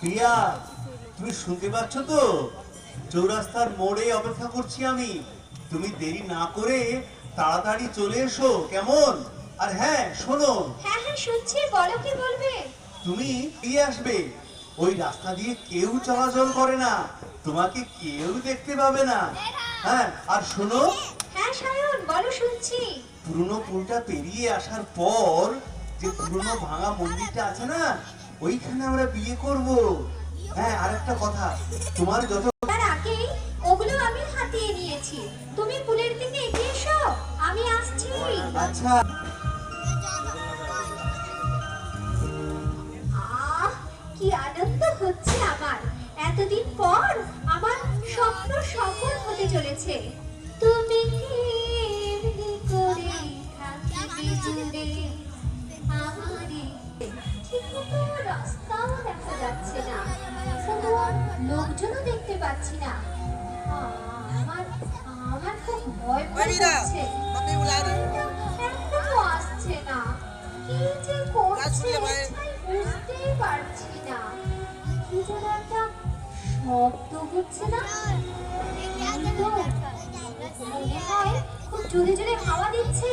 প্রিয়া তুমি শুনতে পাচ্ছ তো? চৌরাস্তার মোড়ে অপেক্ষা করছি আমি। তুমি দেরি না করে তাড়াতাড়ি চলে এসো কেমন? আর হ্যাঁ শোনো। হ্যাঁ হ্যাঁ শুনছি বলো কি বলবে? তুমি আসবে। ওই রাস্তা দিয়ে কেউ চলাচল করে না। তোমাকে কেউ দেখতে পাবে না। হ্যাঁ আর শোনো। হ্যাঁ সায়ন বলো শুনছি। পুরনো পুলটা পেরিয়ে আসার পর যে পুরনো ভাঙা মন্দিরটা আছে না ওইখানে আমরা বিয়ে করব। হ্যাঁ আর একটা কথা। তোমার যত তার আগেই ওগুলো আমি হাতিয়ে নিয়েছি। তুমি পুলের দিকে এগিয়ে এসো আমি আসছি। আচ্ছা। কি আনন্দ হচ্ছে আমার। এতদিন পর আমার স্বপ্ন সফল হতে চলেছে। লোকজনও দেখতে পাচ্ছি না। আমার আমার খুব ভয় ভয় করছে। এখনও আসছে না। কি যে করছে বুঝতেই পারছি না। কি যেন একটা শব্দ হচ্ছে না। মনে হয় খুব জোরে জোরে হাওয়া দিচ্ছে।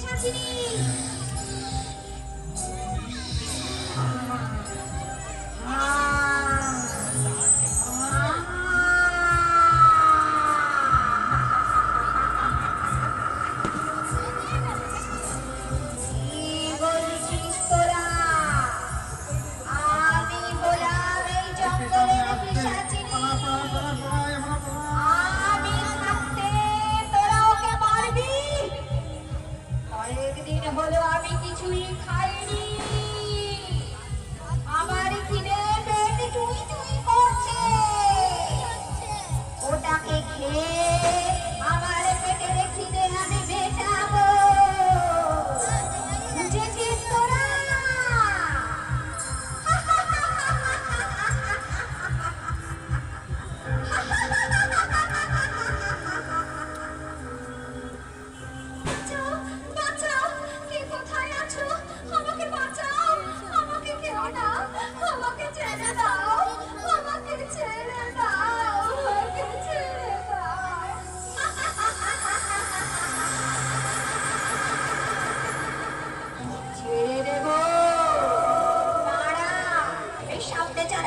超级厉！কিছুই খাইনি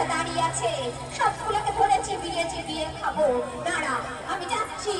এসে দাঁড়িয়ে আছে। সবগুলোকে ধরে চিবিয়ে চিবিয়ে খাব। দাঁড়া আমি যাচ্ছি।